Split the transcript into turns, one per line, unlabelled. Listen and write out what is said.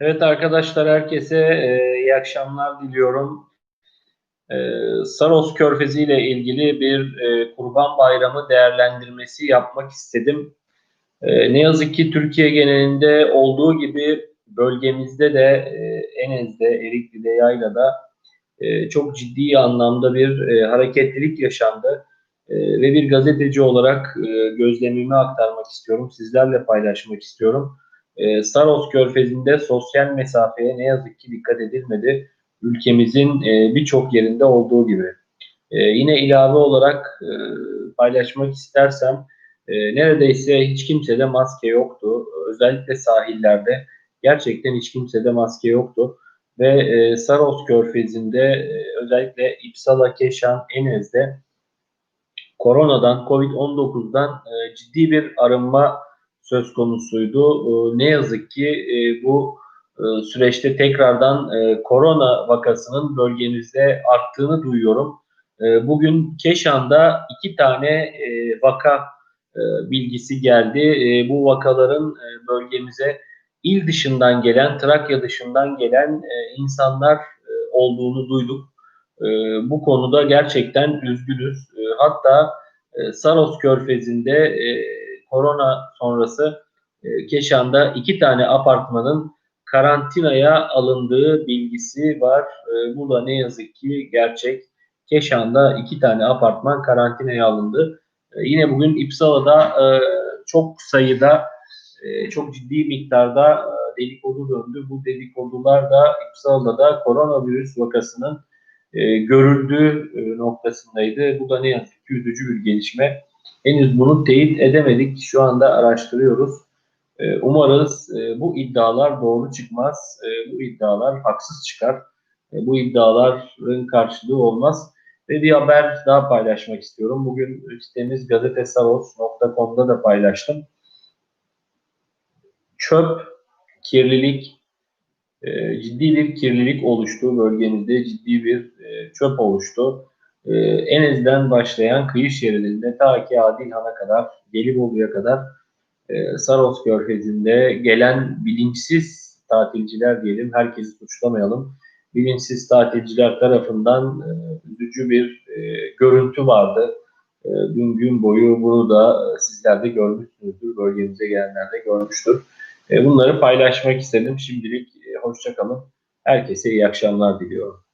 Evet arkadaşlar herkese e, iyi akşamlar diliyorum. E, Saros Körfezi ile ilgili bir e, Kurban Bayramı değerlendirmesi yapmak istedim. E, ne yazık ki Türkiye genelinde olduğu gibi bölgemizde de e, Enez'de, Erikli'de, Yayla'da e, çok ciddi anlamda bir e, hareketlilik yaşandı. E, ve bir gazeteci olarak e, gözlemimi aktarmak istiyorum, sizlerle paylaşmak istiyorum. E, Saros Körfezi'nde sosyal mesafeye ne yazık ki dikkat edilmedi. Ülkemizin e, birçok yerinde olduğu gibi. E, yine ilave olarak e, paylaşmak istersem e, neredeyse hiç kimsede maske yoktu. Özellikle sahillerde gerçekten hiç kimsede maske yoktu. Ve e, Saros Körfezi'nde e, özellikle İpsala, Keşan, Enez'de koronadan, Covid-19'dan e, ciddi bir arınma söz konusuydu. E, ne yazık ki e, bu e, süreçte tekrardan e, korona vakasının bölgemizde arttığını duyuyorum. Bugün Keşan'da iki tane e, vaka bilgisi geldi. Bu vakaların bölgemize il dışından gelen, Trakya dışından gelen insanlar olduğunu duyduk. Bu konuda gerçekten üzgünüz. Hatta Saros Körfezi'nde korona sonrası e, Keşan'da iki tane apartmanın karantinaya alındığı bilgisi var. E, bu da ne yazık ki gerçek. Keşan'da iki tane apartman karantinaya alındı. E, yine bugün İpsala'da e, çok sayıda, e, çok ciddi miktarda e, dedikodu döndü. Bu dedikodular da İpsala'da da koronavirüs vakasının e, görüldüğü e, noktasındaydı. Bu da ne yazık ki üzücü bir gelişme. Henüz bunu teyit edemedik. Şu anda araştırıyoruz. E, umarız e, bu iddialar doğru çıkmaz. E, bu iddialar haksız çıkar. E, bu iddiaların karşılığı olmaz. Ve bir haber daha paylaşmak istiyorum. Bugün sitemiz gazetesaros.com'da da paylaştım. Çöp, kirlilik, e, ciddi bir kirlilik oluştu bölgemizde, ciddi bir e, çöp oluştu. E, Enez'den başlayan kıyı şeridinde ta ki Adilhan'a kadar, Gelibolu'ya kadar e, Saros Körfezi'nde gelen bilinçsiz tatilciler diyelim, herkesi suçlamayalım. Bilinçsiz tatilciler tarafından e, bir e, görüntü vardı. E, dün gün boyu bunu da sizler de görmüşsünüzdür, bölgemize gelenler de görmüştür. E, bunları paylaşmak istedim. Şimdilik e, hoşçakalın. Herkese iyi akşamlar diliyorum.